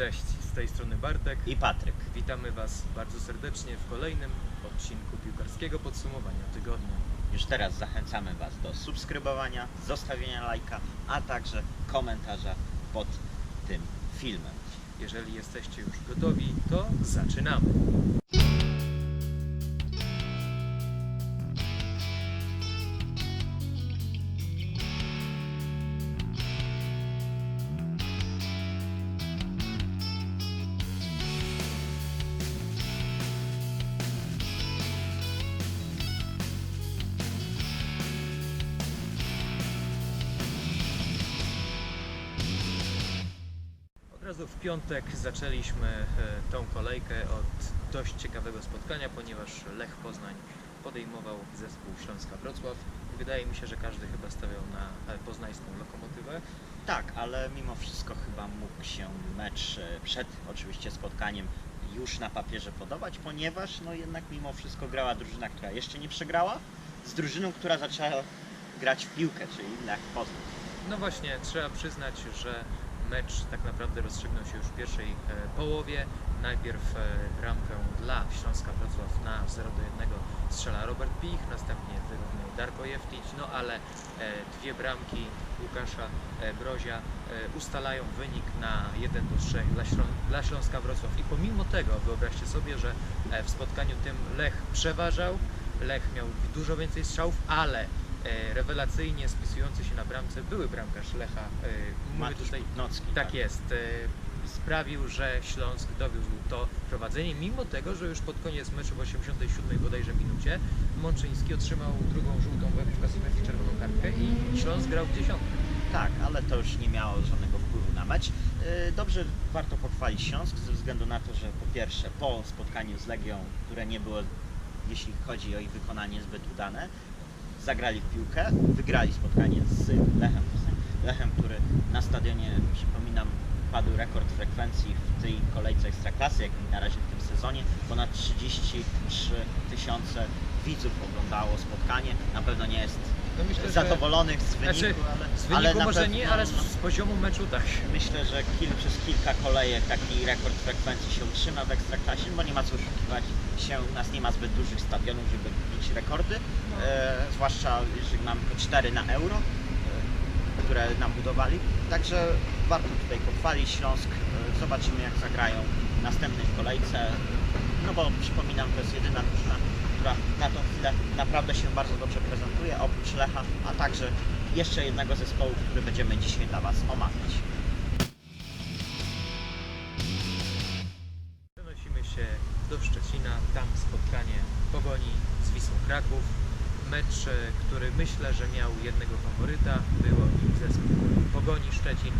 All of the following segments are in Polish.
Cześć, z tej strony Bartek. i Patryk. Witamy Was bardzo serdecznie w kolejnym odcinku piłkarskiego podsumowania tygodnia. Już teraz zachęcamy Was do subskrybowania, zostawienia lajka, a także komentarza pod tym filmem. Jeżeli jesteście już gotowi, to zaczynamy. Piątek zaczęliśmy e, tą kolejkę od dość ciekawego spotkania, ponieważ Lech Poznań podejmował zespół Śląska Wrocław. Wydaje mi się, że każdy chyba stawiał na e, poznańską lokomotywę. Tak, ale mimo wszystko chyba mógł się mecz e, przed oczywiście spotkaniem już na papierze podobać, ponieważ no jednak mimo wszystko grała drużyna, która jeszcze nie przegrała, z drużyną, która zaczęła grać w piłkę, czyli Lech Poznań. No właśnie, trzeba przyznać, że mecz tak naprawdę rozstrzygnął się już w pierwszej e, połowie. Najpierw e, bramkę dla Śląska Wrocław na 0 do 1 strzela Robert Pich, następnie wyrównał Darko Jeftić, no ale e, dwie bramki Łukasza Brozia ustalają wynik na 1 do 3 dla, Ślą- dla Śląska Wrocław. I pomimo tego wyobraźcie sobie, że w spotkaniu tym Lech przeważał, Lech miał dużo więcej strzałów, ale rewelacyjnie spisujący się na bramce były bramkarz Lecha. E, Matusz tutaj, Kutnocki. tak jest. e, Sprawił, że Śląsk dowiózł to prowadzenie, mimo tego, że już pod koniec meczu w 87 bodajże minucie Mączyński otrzymał drugą żółtą w klasyfikacji czerwoną kartkę i Śląsk grał w dziesiątkę. Tak, ale to już nie miało żadnego wpływu na mecz. Dobrze warto pochwalić Śląsk ze względu na to, że po pierwsze po spotkaniu z Legią, które nie było, jeśli chodzi o ich wykonanie, zbyt udane, zagrali w piłkę, wygrali spotkanie z Lechem. Lechem, który na stadionie, przypominam, padł rekord frekwencji w tej kolejce Ekstraklasy, jak na razie w tym sezonie. Ponad 33 tysiące widzów oglądało spotkanie. Na pewno nie jest No myślę, zadowolonych z wyniku, Znaczy, ale, z wyniku ale może pewno, nie, ale z, no, z poziomu meczu tak. Myślę, że kil, przez kilka kolejek taki rekord frekwencji się utrzyma w Ekstraklasie, bo nie ma co oszukiwać się, u nas nie ma zbyt dużych stadionów, żeby bić rekordy, e, zwłaszcza jeżeli mamy po 4 na euro, e, które nam budowali. Także warto tutaj pochwalić Śląsk, e, zobaczymy jak zagrają w następnej kolejce, no bo przypominam, to jest jedyna drużyna, która na tą chwilę naprawdę się bardzo dobrze prezentuje, oprócz Lecha, a także jeszcze jednego zespołu, który będziemy dzisiaj dla Was omawiać. Przenosimy się do Szczecina, tam spotkanie Pogoni z Wisłą Kraków. Mecz, e, który myślę, że miał jednego faworyta, było nim zespół Pogoni Szczecin.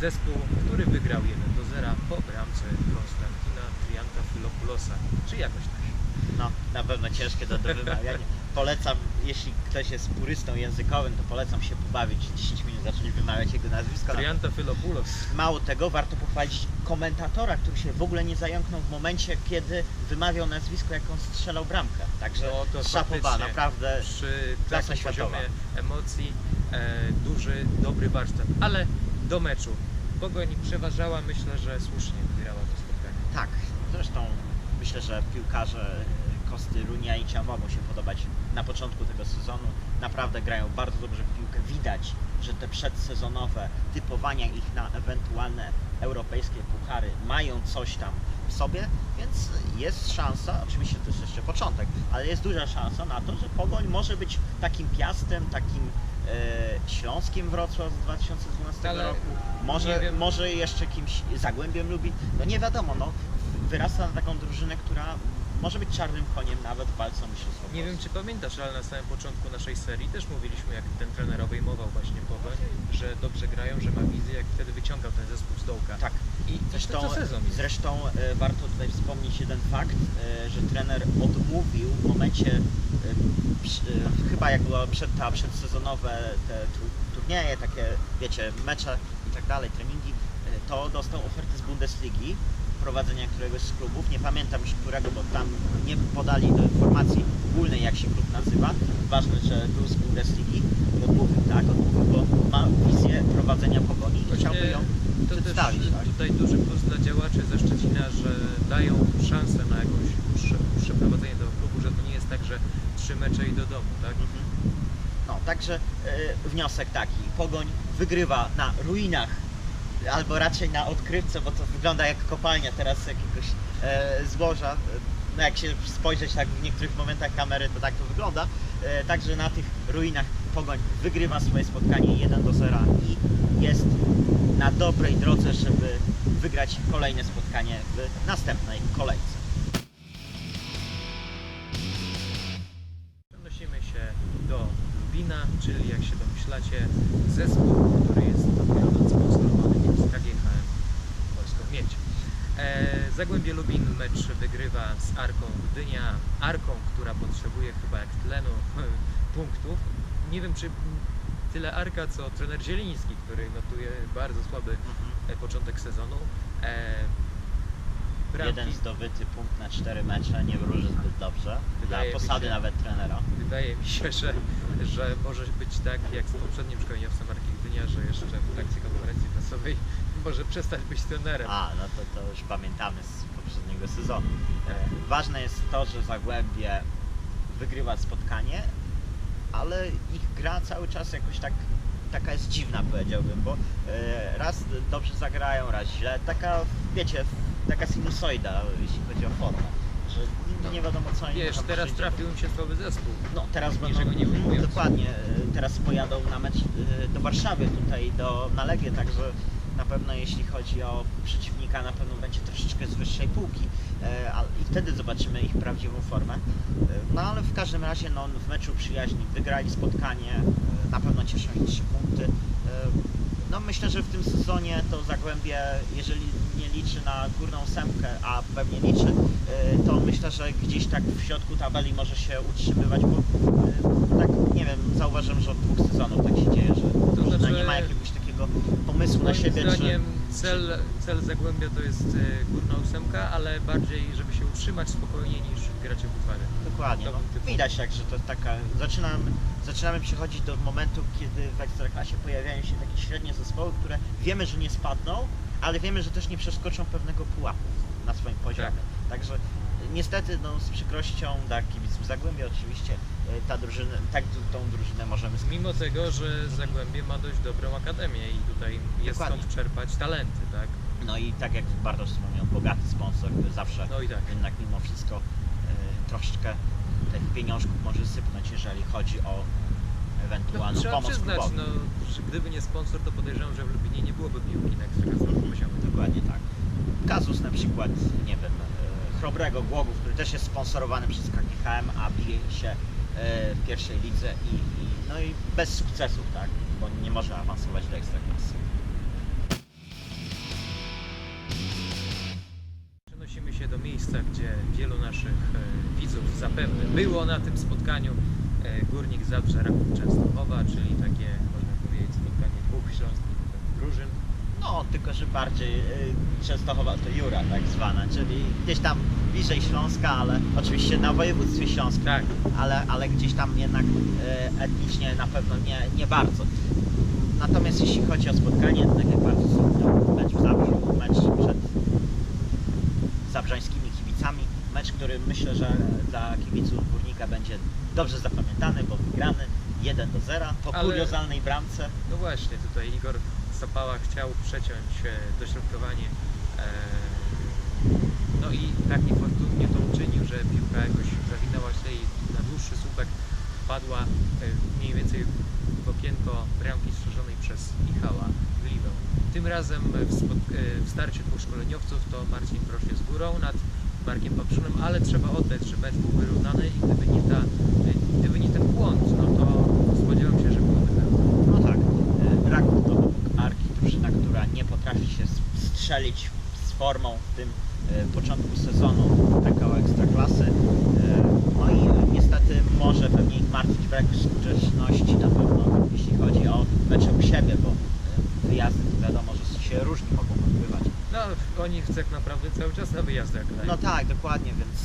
Zespół, który wygrał 1 do 0 po bramce Konstantina Trianta Filopulosa, czy jakoś tak. No, na pewno ciężkie do, do wymawiania. Polecam, jeśli ktoś jest purystą językowym, to polecam się pobawić 10 minut, zacząć wymawiać jego nazwisko. Trianta Filopoulos. Mało tego, warto pochwalić komentatora, który się w ogóle nie zająknął w momencie, kiedy wymawiał nazwisko, jak on strzelał bramkę. Także No, szapowa, naprawdę. przy Klasa światowa. poziomie emocji e, duży, dobry warsztat. Ale do meczu. Pogoń przeważała, myślę, że słusznie wygrała to spotkanie. Tak, zresztą myślę, że piłkarze Kosty Runia i Cia mogą się podobać na początku tego sezonu. Naprawdę grają bardzo dobrze w piłkę. Widać, że te przedsezonowe typowania ich na ewentualne europejskie puchary mają coś tam w sobie, więc jest szansa, oczywiście to jest jeszcze początek, ale jest duża szansa na to, że Pogoń może być takim Piastem, takim e, Śląskiem Wrocław z 2012 Ale roku, może, może jeszcze kimś Zagłębiem lubi, no nie wiadomo, no wyrasta na taką drużynę, która może być czarnym koniem nawet w walce o mistrzostwo Nie wiem, czy pamiętasz, ale na samym początku naszej serii też mówiliśmy, jak ten trener obejmował właśnie Pogoń, że dobrze grają, że ma wizję, jak wtedy wyciągał ten zespół z dołka. Tak, I zresztą, to sezon jest. zresztą e, warto tutaj wspomnieć jeden fakt, e, że trener odmówił w momencie, e, przy- e, chyba jak było przed, ta przedsezonowe te tu- turnieje, takie wiecie, mecze i tak dalej, treningi, e, to dostał ofertę z Bundesligi, prowadzenia któregoś z klubów, nie pamiętam już którego, bo tam nie podali informacji ogólnej jak się klub nazywa, ważne, że był z Bundesligi i odmówił, tak, odmówił, bo ma wizję prowadzenia pogoni i chciałby ją to też przedstawić. Tak? tutaj duży plus dla działaczy ze Szczecina, że dają szansę na jakąś dłuższe, dłuższe prowadzenie tego klubu, że to nie jest tak, że trzy mecze i do domu, tak? Mhm. No, także e, wniosek taki. Pogoń wygrywa na ruinach, albo raczej na odkrywce, bo to wygląda jak kopalnia teraz jakiegoś e, złoża. No jak się spojrzeć tak w niektórych momentach kamery, to tak to wygląda. E, także na tych ruinach Pogoń wygrywa swoje spotkanie 1 do 0 i jest na dobrej drodze, żeby wygrać kolejne spotkanie w następnej kolejce. Się do Lubina, czyli jak się domyślacie, zespół, który jest dopiero sponsorowany przez KGHM Polską Miedź. E, Zagłębie Lubin mecz wygrywa z Arką Gdynia. Arką, która potrzebuje chyba jak tlenu punktów. Nie wiem czy tyle Arka, co trener Zieliński, który notuje bardzo słaby e, początek sezonu. E, bramki- Jeden zdobyty punkt na cztery mecze nie wróży zbyt dobrze. Wydaje Dla posady się. nawet trenera. Wydaje mi się, że, że może być tak jak z poprzednim szkoleniowcem Marki Gdynia, że jeszcze w trakcie konferencji prasowej może przestać być trenerem. A, no to, to już pamiętamy z poprzedniego sezonu. E, ważne jest to, że Zagłębie wygrywa spotkanie, ale ich gra cały czas jakoś tak taka jest dziwna powiedziałbym, bo e, raz dobrze zagrają, raz źle. Taka, wiecie, taka sinusoida, jeśli chodzi o formę. Że No, nie wiadomo co oni Wiesz, tam teraz przyjdzie. trafił im się słaby zespół. No teraz będą, Niczego nie ujmując. dokładnie, e, teraz pojadą na mecz e, do Warszawy, tutaj do, na Legię, także na pewno jeśli chodzi o przeciwnika, na pewno będzie troszeczkę z wyższej półki e, i wtedy zobaczymy ich prawdziwą formę. E, No ale w każdym razie no, w meczu przyjaźni wygrali spotkanie, e, na pewno cieszą ich trzy punkty. No myślę, że w tym sezonie to Zagłębie, jeżeli nie liczy na górną ósemkę, a pewnie liczy, to myślę, że gdzieś tak w środku tabeli może się utrzymywać, bo tak nie wiem, zauważyłem, że od dwóch sezonów tak się dzieje, że drużyna znaczy- nie ma jakiegoś takiego pomysłu na siebie, zdaniem czy, cel, cel Zagłębia to jest e, górna ósemka, ale bardziej, żeby się utrzymać spokojnie niż grać o bufary. Dokładnie. No, widać tak, że to taka. Zaczynam, zaczynamy przechodzić do momentu, kiedy w Ekstraklasie pojawiają się takie średnie zespoły, które wiemy, że nie spadną, ale wiemy, że też nie przeskoczą pewnego pułapu na swoim poziomie. Także y, niestety no, z przykrością dla kibiców Zagłębia oczywiście y, ta drużyna, tak tą drużynę możemy z Mimo tego, że Zagłębie ma dość dobrą akademię i tutaj jest Dokładnie. skąd czerpać talenty, tak? No i tak jak Bartosz wspomniał, bogaty sponsor, który zawsze No i tak. jednak mimo wszystko y, troszeczkę tych pieniążków może sypnąć, jeżeli chodzi o No, ewentualną trzeba pomoc przyznać, no, że gdyby nie sponsor, to podejrzewam, że w Lubinie nie byłoby piłki na ekstraklasowym poziomie. Dokładnie tak. Kazus na przykład, nie wiem, e, Chrobrego Głogów, który też jest sponsorowany przez KGHM, a bije się e, w pierwszej lidze i, i, no i bez sukcesów, tak, bo nie może awansować do Ekstraklasy. Przenosimy się do miejsca, gdzie wielu naszych e, widzów zapewne było na tym spotkaniu. E, Górnik Zabrze Raków Częstochowa, czyli takie, można powiedzieć, spotkanie dwóch śląskich drużyn. No, tylko że bardziej y, Częstochowa to Jura tak zwana, czyli gdzieś tam bliżej Śląska, ale oczywiście na województwie śląskim, Tak, ale, ale gdzieś tam jednak e, etnicznie na pewno nie, nie bardzo. Natomiast jeśli chodzi o spotkanie, tak jak bardzo wspomniał, mecz w Zabrzu, mecz przed zabrzańskimi kibicami, mecz, który myślę, że dla kibiców Górnika będzie dobrze zapamiętany, bo wygrany 1 do 0 po Ale- kuriozalnej bramce. no właśnie, tutaj Igor Sapała chciał przeciąć e, dośrodkowanie. e, No i tak niefortunnie to uczynił, że piłka jakoś zawinęła się i na dłuższy słupek wpadła e, mniej więcej w okienko bramki strzeżonej przez Michała Gliwę. Tym razem w, w starciu dwóch szkoleniowców to Marcin Brosz jest górą nad Markiem Paprzunem, ale trzeba oddać, że mecz był wyrównany i gdyby nie, ta, gdyby nie ten błąd, no to spodziewam się, że byłoby tak. No tak, e, Raków to obok Arki drużyna, która nie potrafi się strzelić z formą w tym e, początku sezonu takiego ekstraklasy. E, No i niestety może pewnie ich martwić brak skuteczności na pewno, jeśli chodzi o mecze u siebie, bo e, wyjazdy wiadomo, że się różnie mogą odbywać. No, oni chcą tak naprawdę cały czas na wyjazdach grają. No tak, dokładnie, więc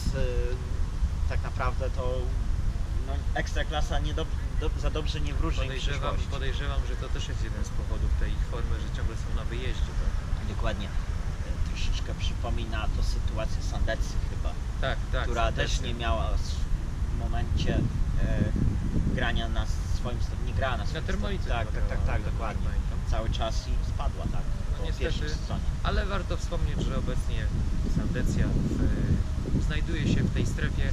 tak naprawdę to no, ekstraklasa nie do, do, za dobrze nie wróży Podejrzewam, podejrzewam, że to też jest jeden z powodów tej formy, że ciągle są na wyjeździe. Tak? Dokładnie. E, Troszeczkę przypomina to sytuację Sandecy chyba, Tak, tak. która też serdecznie. nie miała w momencie e, grania na swoim sto- nie grała na swoim termolicy sto- Tak, tak, tak, tak, ile dokładnie. Cały czas i spadła, tak. No Po niestety. pierwszej stronie. Ale warto wspomnieć, że obecnie Sandecja w, znajduje się w tej strefie,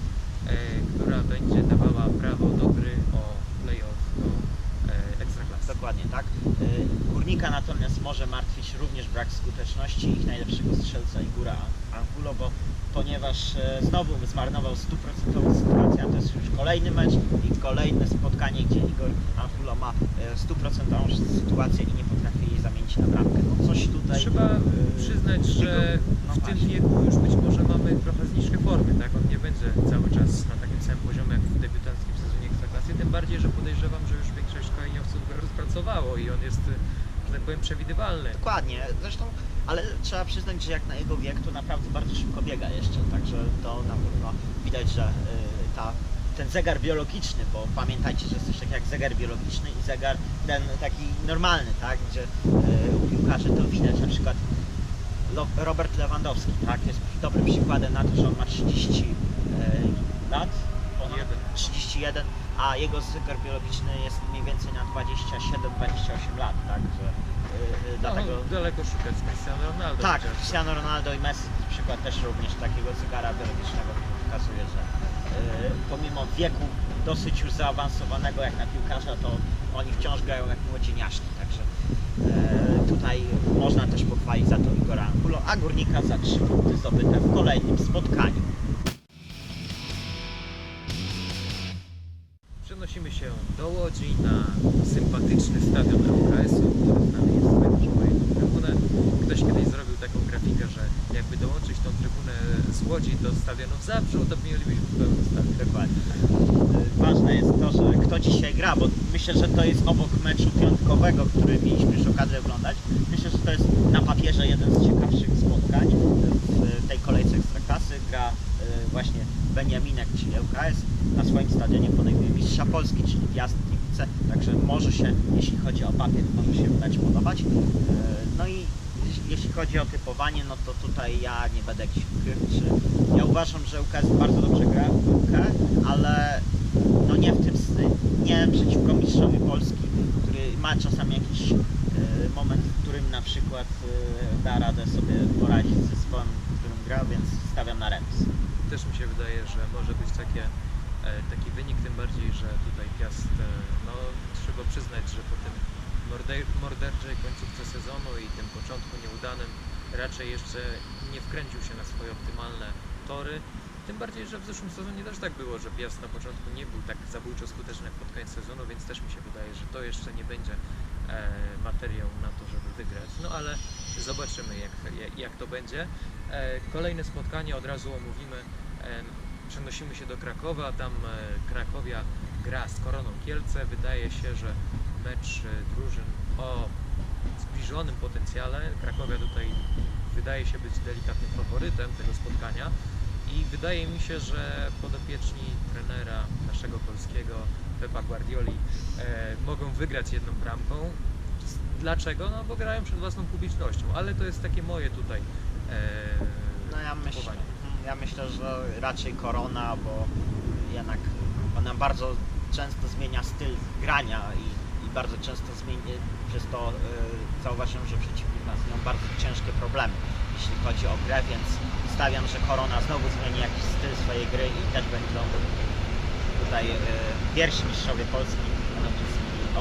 e, która będzie dawała prawo do gry o playoff do e, Ekstraklasy. Dokładnie, tak. Y, Górnika natomiast może martwić również brak skuteczności ich najlepszego strzelca Igora Angulo, bo ponieważ e, znowu zmarnował stuprocentową sytuację, a to jest już kolejny mecz i kolejne spotkanie, gdzie Igor Angulo ma e, stuprocentową sytuację i nie potrafi jej zamienić na bramkę. No coś tutaj... Trzeba e, przyznać, że no w tym wieku już być może mamy trochę zniżkę formy, tak? On nie będzie cały czas na takim samym poziomie jak w debiutanckim sezonie Ekstraklasy, tym bardziej, że podejrzewam, że już rozpracowało i on jest, że tak powiem, przewidywalny. Dokładnie, zresztą, ale trzeba przyznać, że jak na jego wiek to naprawdę bardzo szybko biega jeszcze, także to na pewno widać, że y, ta, ten zegar biologiczny, bo pamiętajcie, że jest coś takiego jak zegar biologiczny i zegar ten taki normalny, tak, gdzie y, u piłkarzy to widać, na przykład Robert Lewandowski, tak, jest dobrym przykładem na to, że on ma 30 y, lat, ponad Jeden. 31, a jego zegar biologiczny jest mniej więcej na 27-28 lat, tak, że y, y, dlatego... No, daleko szukać Cristiano Ronaldo. Tak, chociaż. Cristiano Ronaldo i Messi przykład też również takiego zegara biologicznego który pokazuje, że y, pomimo wieku dosyć już zaawansowanego jak na piłkarza, to oni wciąż grają jak młodzieniaszki, także y, tutaj można też pochwalić za to Igora Angulo, a Górnika za trzy punkty zdobyte w kolejnym spotkaniu. Na sympatyczny stadion ŁKS-u, który znany jest tutaj proszę Państwa trybunę. Ktoś kiedyś zrobił taką grafikę, że jakby dołączyć tą trybunę z Łodzi do stadionu w Zabrzu, to mielibyśmy pełny stadion. Dokładnie. Y, Ważne jest to, że kto dzisiaj gra, bo myślę, że to jest obok meczu piątkowego, który mieliśmy już okazję oglądać. Myślę, że to jest na papierze jeden z ciekawszych spotkań w tej kolejce Ekstraklasy. Gra y, właśnie Beniaminek, czyli ŁKS, na swoim stadionie podejmuje mistrza Polski, czyli Piast Także może się, jeśli chodzi o papier, może się mecz podobać. Y, No i jeśli- chodzi o typowanie, no to tutaj ja nie będę jakiś ukryć. Ja uważam, że ŁKS bardzo dobrze gra w piłkę, ale no nie w tym stylu, nie przeciwko mistrzowi Polski, który ma czasami jakiś e, moment, w którym na przykład e, da radę sobie poradzić z zespołem, w którym gra, więc stawiam na remis. Też mi się wydaje, że może być takie, e, taki wynik, tym bardziej, że tutaj Piast, e, no trzeba przyznać, że po tym morder, morderczej końcówce sezonu i tym początku nieudanym raczej jeszcze nie wkręcił się na swoje optymalne tory. Tym bardziej, że w zeszłym sezonie też tak było, że Piast na początku nie był tak zabójczo skuteczny jak pod koniec sezonu, więc też mi się wydaje, że to jeszcze nie będzie e, materiał na to, żeby wygrać. No ale zobaczymy jak, jak, to będzie. E, kolejne spotkanie od razu omówimy. E, przenosimy się do Krakowa. Tam Krakowia gra z Koroną Kielce. Wydaje się, że mecz drużyn o zbliżonym potencjale. Krakowia tutaj wydaje się być delikatnym faworytem tego spotkania. I wydaje mi się, że podopieczni trenera naszego polskiego Pepa Guardioli e, mogą wygrać jedną bramką. Dlaczego? No bo grają przed własną publicznością, ale to jest takie moje tutaj e, No ja myślę, ja myślę, że raczej Korona, bo jednak ona bardzo często zmienia styl grania i bardzo często zmienia, przez to y, zauważyłem, że przeciwnik ma z nią bardzo ciężkie problemy, jeśli chodzi o grę, więc stawiam, że Korona znowu zmieni jakiś styl swojej gry i też będą tutaj y, pierwsi mistrzowie Polski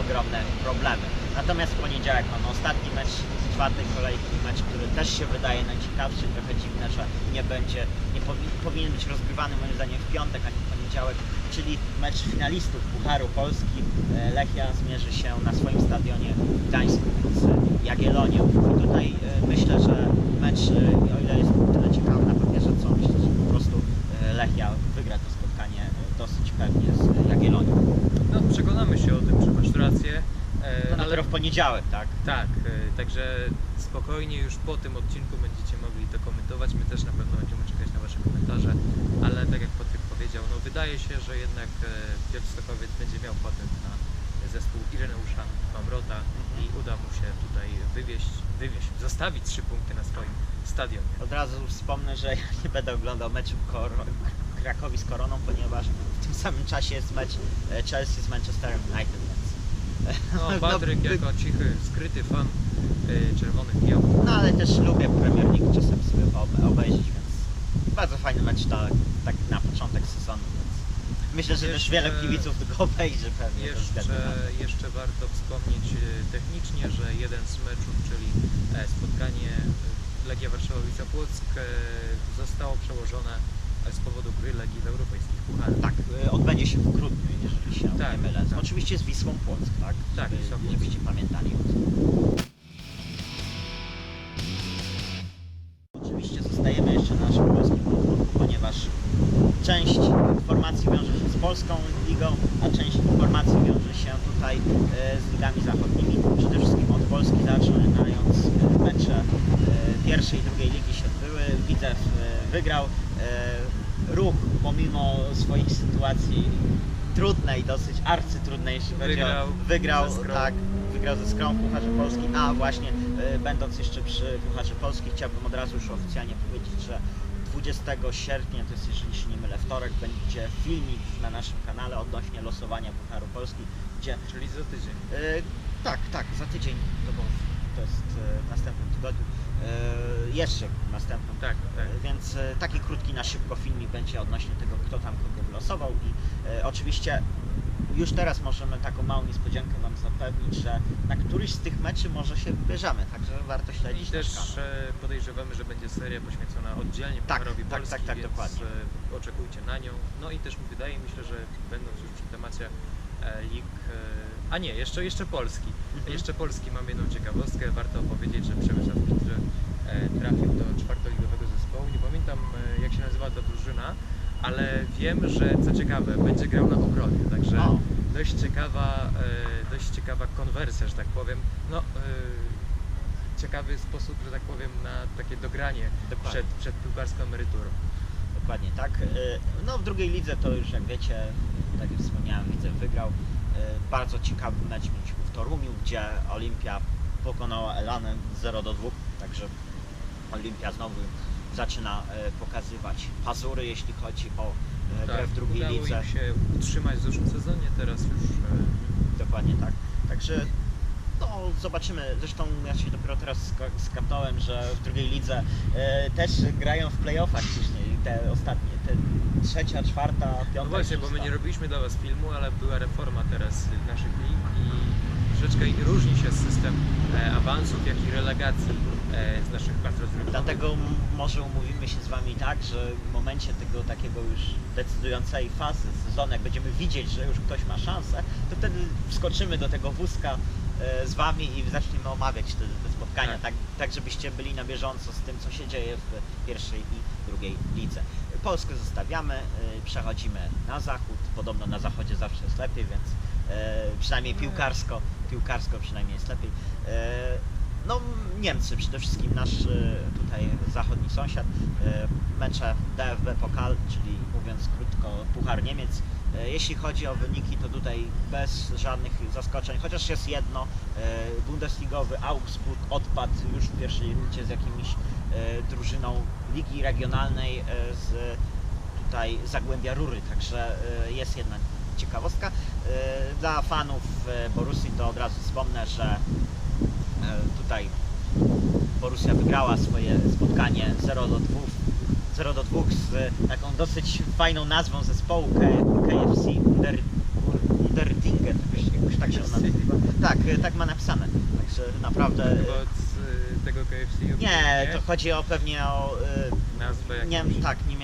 ogromne problemy. Natomiast w poniedziałek mamy ostatni mecz z czwartej kolejki, mecz, który też się wydaje najciekawszy, trochę dziwne, że nie będzie, nie powi- powinien być rozgrywany moim zdaniem w piątek, a nie w poniedziałek, czyli mecz finalistów Pucharu Polski. E, Lechia zmierzy się na swoim stadionie w Gdańsku z Jagiellonią. I tutaj e, myślę, że mecz, e, o ile jest tyle ciekawy na papierze, co myślę, że po prostu Lechia wygra to spotkanie dosyć pewnie z Jagiellonią. No przekonamy się o tym, że masz rację, No ale dopiero w poniedziałek, tak? tak, także spokojnie już po tym odcinku będziecie mogli to komentować. My też na pewno będziemy czekać na Wasze komentarze, ale tak jak powiedział, no wydaje się, że jednak e, Piotr Stokowiec będzie miał patent na zespół Ireneusza Mamrota i uda mu się tutaj wywieźć, wywieźć, zostawić trzy punkty na swoim stadionie. Od razu wspomnę, że ja nie będę oglądał meczu Kor- Krakowi z Koroną, ponieważ w tym samym czasie jest mecz e, Chelsea z Manchesterem United. No, no, Patryk by- jako cichy, skryty fan y, Czerwonych Diabłów. No ale też lubię Premier League czasem sobie obe- obejrzeć, bardzo fajny mecz tak, tak na początek sezonu, więc myślę, że też Jeszcze- wiele kibiców go obejrzy pewnie Jeszcze, to. jeszcze warto wspomnieć y, technicznie, że jeden z meczów, czyli e, spotkanie y, Legia Warszawa-Wisła Płock e, zostało przełożone e, z powodu gry Legii w europejskich pucharach. Tak, y, odbędzie się w grudniu, jeżeli się Tak, nie mylę. tak. Oczywiście z Wisłą Płock, tak? Tak, Żeby-. Żebyście pamiętali o tym. Polską ligą, a część informacji wiąże się tutaj e, z ligami zachodnimi. Przede wszystkim od Polski zaczynając e, mecze e, pierwszej i drugiej ligi się odbyły. Widzew wygrał. Ruch pomimo swoich sytuacji trudnej, dosyć arcytrudnej, jeśli chodzi Wygrał o... Wygrał, tak, wygrał ze Skrą Pucharze Polski, a właśnie będąc jeszcze przy Pucharze Polski chciałbym od razu już oficjalnie powiedzieć, że 20 sierpnia, to jest jeżeli się nie mylę wtorek, będzie filmik na naszym kanale odnośnie losowania Pucharu Polski, gdzie Czyli za tydzień. e, tak, tak, za tydzień, to, bo to jest e, w następnym tygodniu, e, jeszcze następnym Tak, tak. E, Więc taki krótki na szybko filmik będzie odnośnie tego, kto tam kogo wylosował i oczywiście już teraz możemy taką małą niespodziankę Wam zapewnić, że na któryś z tych meczy może się wybierzemy, także warto I śledzić nasz też kanał. e, podejrzewamy, że będzie seria poświęcona oddzielnie Tak, Pucharowi tak, Polski, tak, tak, więc dokładnie. e, oczekujcie na nią. No i też wydaje mi się, że będąc już przy temacie e, lig, e, a nie, jeszcze, jeszcze Polski. Mhm. Jeszcze Polski mam jedną ciekawostkę. Warto powiedzieć, że Przemysław Pidrze e, trafił do czwartoligowego zespołu. Nie pamiętam e, jak się nazywa ta drużyna, ale wiem, że co ciekawe, będzie grał na obronie, także O. dość ciekawa, e, dość ciekawa konwersja, że tak powiem. No, e, ciekawy sposób, że tak powiem, na takie dogranie Dokładnie. przed, przed piłkarską emeryturą. Dokładnie tak. E, No w drugiej lidze to już jak wiecie, tak jak wspomniałem, widzę wygrał. E, Bardzo ciekawy mecz mieliśmy w Torumiu, gdzie Olimpia pokonała Elanę 0 do 2, także Olimpia znowu zaczyna e, pokazywać pazury, jeśli chodzi o e, grę w drugiej Tak, udało lidze. im się utrzymać w zeszłym sezonie, teraz już e, Dokładnie tak. Także no, zobaczymy. Zresztą ja się dopiero teraz ska- skapnąłem, że w drugiej lidze też grają w playoffach później. Te ostatnie, te trzecia, czwarta, piąta. No właśnie, bo my nie robiliśmy dla Was filmu, ale była reforma teraz naszych lig i troszeczkę różni się system e, awansów, jak i relegacji z naszych klas rozgrywkowych. Dlatego może umówimy się z Wami tak, że w momencie tego takiego już decydującej fazy sezonu, jak będziemy widzieć, że już ktoś ma szansę, to wtedy wskoczymy do tego wózka e, z Wami i zaczniemy omawiać te, te spotkania, Tak. tak. Tak, żebyście byli na bieżąco z tym, co się dzieje w pierwszej i drugiej lidze. Polskę zostawiamy, e, przechodzimy na zachód. Podobno na zachodzie zawsze jest lepiej, więc e, przynajmniej piłkarsko, piłkarsko przynajmniej jest lepiej. No Niemcy przede wszystkim, nasz e, tutaj zachodni sąsiad, e, mecze DFB Pokal, czyli mówiąc krótko Puchar Niemiec. E, Jeśli chodzi o wyniki, to tutaj bez żadnych zaskoczeń, chociaż jest jedno, Bundesligowy Augsburg odpadł już w pierwszej rundzie z jakimiś drużyną Ligi Regionalnej z tutaj Zagłębia Rury, także jest jedna ciekawostka. Dla fanów Borussii to od razu wspomnę, że tutaj Borussia wygrała swoje spotkanie 0 do 2, 0 do 2 z e, taką dosyć fajną nazwą zespołu KFC Under, Underdingen, jakoś, jakoś tak się nazywa. Tak, e, tak ma napisane. Także naprawdę. e, e, tego KFC. Nie, to chodzi o pewnie o e, Nazwę jakąś. nie, tak, niemiecką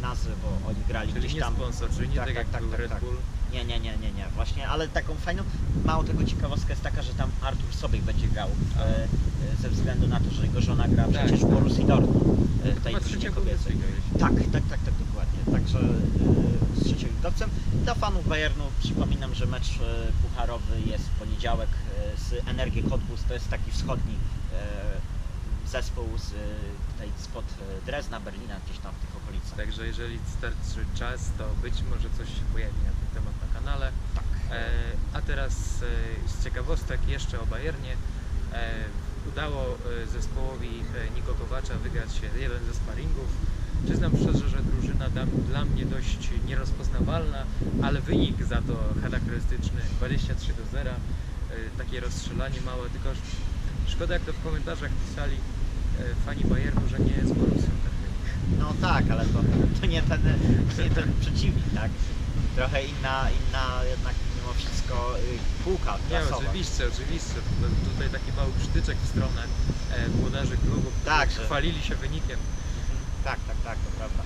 nazwę, bo oni grali Czyli gdzieś nie tam. sponsor, czyli nie Tak, tak, tak, jak tak, był tak, Red tak. Bull. Nie, nie, nie, nie, nie, właśnie, ale taką fajną, mało tego ciekawostka jest taka, że tam Artur Sobiek będzie grał, e, ze względu na to, że jego żona gra Tak. przecież w Borussii Dortmund, e, w tej drużynie kobiecej. Tak, tak, tak, tak, dokładnie, także e, z trzecioligowcem. Dla fanów Bayernu przypominam, że mecz e, pucharowy jest w poniedziałek e, z Energię Cottbus, to jest taki wschodni e, zespół z, e, tutaj spod e, Drezna, Berlina, gdzieś tam w tych. Także jeżeli starczy czas, to być może coś się pojawi na ten temat na kanale. Tak. E, a teraz e, z ciekawostek jeszcze o Bayernie. E, udało e, zespołowi e, Niko Kowacza wygrać się jeden ze sparingów. Przyznam szczerze, że drużyna dla mnie dość nierozpoznawalna, ale wynik za to charakterystyczny 23 do 0. E, takie rozstrzelanie małe, tylko szkoda jak to w komentarzach pisali fani Bayernu, że nie z Borussią. No tak, ale to, to nie, ten, nie ten przeciwnik, tak? Trochę inna, inna jednak mimo wszystko y, półka Nie, klasowa. oczywiście, oczywiście. Tutaj taki mały przytyczek w stronę e, włodarzy klubu, którzy Tak, że- chwalili się wynikiem. Tak, tak, tak, to prawda.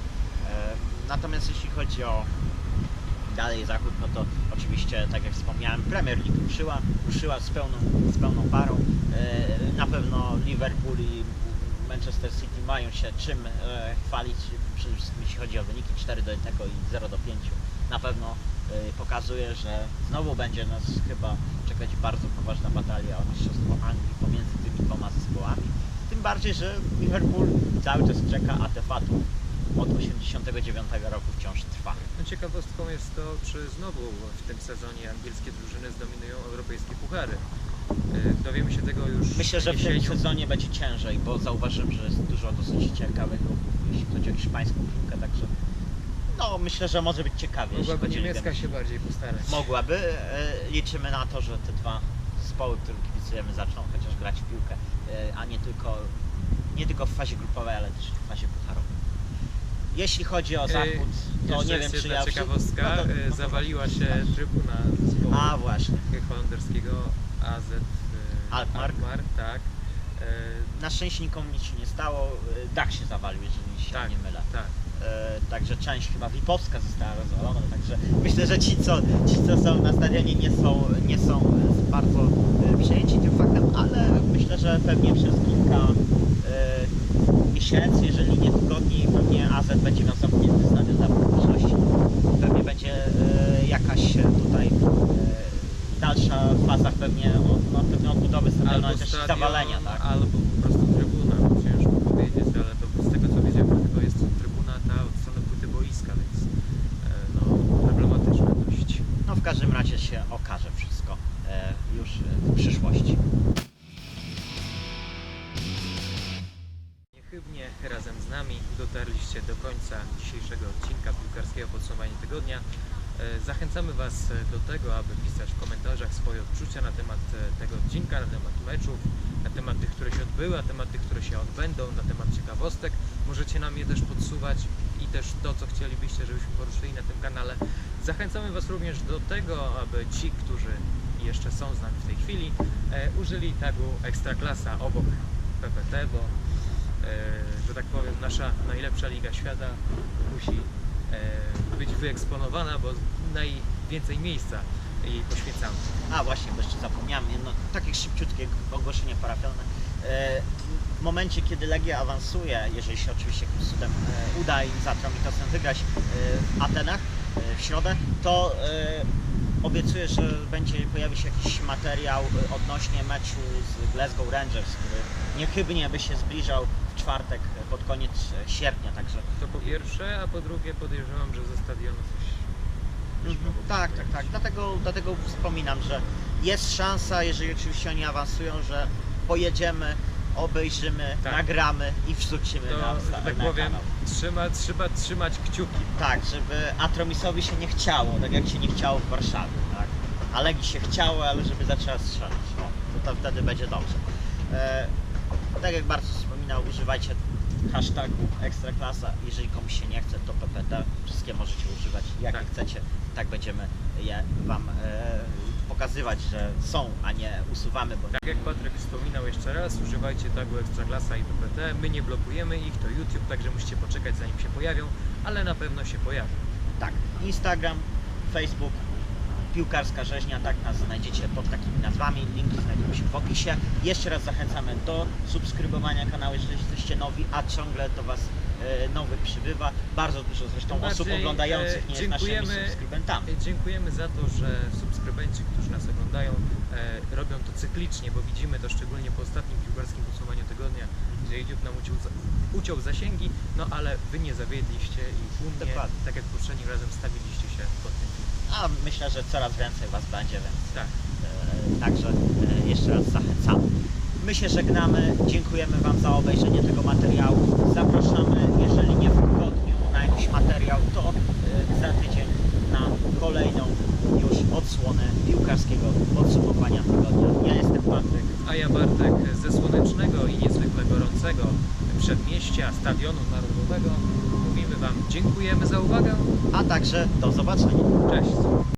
E, natomiast jeśli chodzi o dalej zachód, no to oczywiście, tak jak wspomniałem, Premier League ruszyła, ruszyła z pełną, z pełną parą. E, na pewno Liverpool i Manchester City mają się czym e, chwalić, przede wszystkim jeśli chodzi o wyniki 4 do 1 i 0 do 5. Na pewno e, pokazuje, że znowu będzie nas chyba czekać bardzo poważna batalia o Mistrzostwo Anglii pomiędzy tymi dwoma zespołami. Tym bardziej, że Liverpool cały czas czeka, a te fatu od 89 roku wciąż trwa. No, ciekawostką jest to, czy znowu w tym sezonie angielskie drużyny zdominują europejskie puchary. E, dowiemy się tego już Myślę, że w tym jesienią. sezonie będzie ciężej, bo zauważyłem, że jest dużo dosyć ciekawych jeśli chodzi o hiszpańską piłkę, także no myślę, że może być ciekawie, jeśli Mogłaby chodzi o Ligę niemiecka się bardziej postarać. Mogłaby. E, Liczymy na to, że te dwa zespoły, którym kibicujemy, zaczną chociaż grać w piłkę, e, a nie tylko, nie tylko w fazie grupowej, ale też w fazie pucharowej. Jeśli chodzi o zachód, to nie wiem, czy ja... ciekawostka. No to- e, no to- zawaliła się trybuna zespołu A właśnie. holenderskiego AZ e, Alkmaar. tak. E, Na szczęście nikomu nic się nie stało. E, Dach się zawalił, jeżeli się Tak. nie mylę. tak. E, Także część chyba Wipowska została rozwalona, także myślę, że ci co, ci, co są na stadionie nie są, nie są bardzo przejęci tym faktem, ale myślę, że pewnie przez kilka e, miesięcy, jeżeli nie tygodni, pewnie AZ będzie miał zamknięty stadion dla publiczności. Pewnie będzie e, jakaś e, tutaj e, faza pewnie, od, no, pewnie odbudowy stadionu, ale też zawalenia, tak? albo po prostu trybuna, ciężko powiedzieć, ale to z tego co wiedziałem, to jest trybuna ta od strony płyty boiska, więc e, no, problematyczne dość. No w każdym razie się okaże wszystko e, już w przyszłości. Niechybnie razem z nami dotarliście do końca dzisiejszego odcinka piłkarskiego podsumowania tygodnia. E, Zachęcamy Was e, do tego, aby pisać w komentarzach swoje odczucia na temat e, tego odcinka, na temat meczów, na temat tych, które się odbyły, na temat tych, które się odbędą, na temat ciekawostek. Możecie nam je też podsuwać i też to, co chcielibyście, żebyśmy poruszyli na tym kanale. Zachęcamy Was również do tego, aby ci, którzy jeszcze są z nami w tej chwili, użyli tagu Ekstraklasa obok PPT, bo że tak powiem, nasza najlepsza liga świata musi być wyeksponowana, bo najwięcej miejsca jej poświęcamy. A właśnie, bo jeszcze zapomniałem, jedno takie szybciutkie ogłoszenie parafialne. E, w momencie, kiedy Legia awansuje, jeżeli się oczywiście jakimś cudem e, uda im za Atromitosem wygrać e, w Atenach e, w środę, to e, obiecuję, że będzie pojawi się jakiś materiał e, odnośnie meczu z Glasgow Rangers, który niechybnie by się zbliżał w czwartek e, pod koniec e, sierpnia, także To po pierwsze, a po drugie podejrzewam, że ze stadionu coś Mhm. Tak, tak, tak. pojawić. Dlatego, dlatego wspominam, że jest szansa, jeżeli oczywiście oni awansują, że pojedziemy, obejrzymy, Tak. nagramy i wrzucimy To, na, że tak na powiem, kanał. trzyma, trzeba trzymać kciuki. Tak, żeby Atromisowi się nie chciało, tak jak się nie chciało w Warszawie, tak? A Legii się chciało, ale żeby zaczęła strzelać. O, to, to wtedy będzie dobrze. E, tak jak bardzo wspominał, używajcie hashtagu Ekstraklasa. Jeżeli komuś się nie chce, to PPT. Wszystkie możecie używać, jakie Tak. chcecie. Tak będziemy je Wam e, pokazywać, że są, a nie usuwamy, bo Tak jak Patryk wspominał jeszcze raz, używajcie tagu Ekstraklasa i PPT. My nie blokujemy ich, to YouTube, także musicie poczekać zanim się pojawią, ale na pewno się pojawią. Tak, Instagram, Facebook, Piłkarska Rzeźnia, tak nas znajdziecie pod takimi nazwami, linki znajdują się w opisie. Jeszcze raz zachęcamy do subskrybowania kanału, jeżeli jesteście nowi, a ciągle do Was e, nowych przybywa. Bardzo dużo zresztą osób oglądających e, nie jest naszymi subskrybentami. Dziękujemy za to, że subskrybenci, którzy nas oglądają, e, robią to cyklicznie, bo widzimy to szczególnie po ostatnim piłkarskim podsumowaniu tygodnia, gdzie YouTube nam uciął, uciął zasięgi, no ale Wy nie zawiedliście i u mnie, Dokładnie. tak jak poprzednim razem, stawiliście się pod tym filmem. a myślę, że coraz więcej Was będzie, więc Tak. e, także e, jeszcze raz zachęcam. My się żegnamy, dziękujemy Wam za obejrzenie tego materiału. Zapraszamy, jeżeli nie w tygodniu na jakiś materiał, to e, za tydzień kolejną już odsłonę piłkarskiego podsumowania tygodnia. Ja jestem Patryk. A ja Bartek ze słonecznego i niezwykle gorącego przedmieścia Stadionu Narodowego mówimy Wam dziękujemy za uwagę. a także do zobaczenia. Cześć.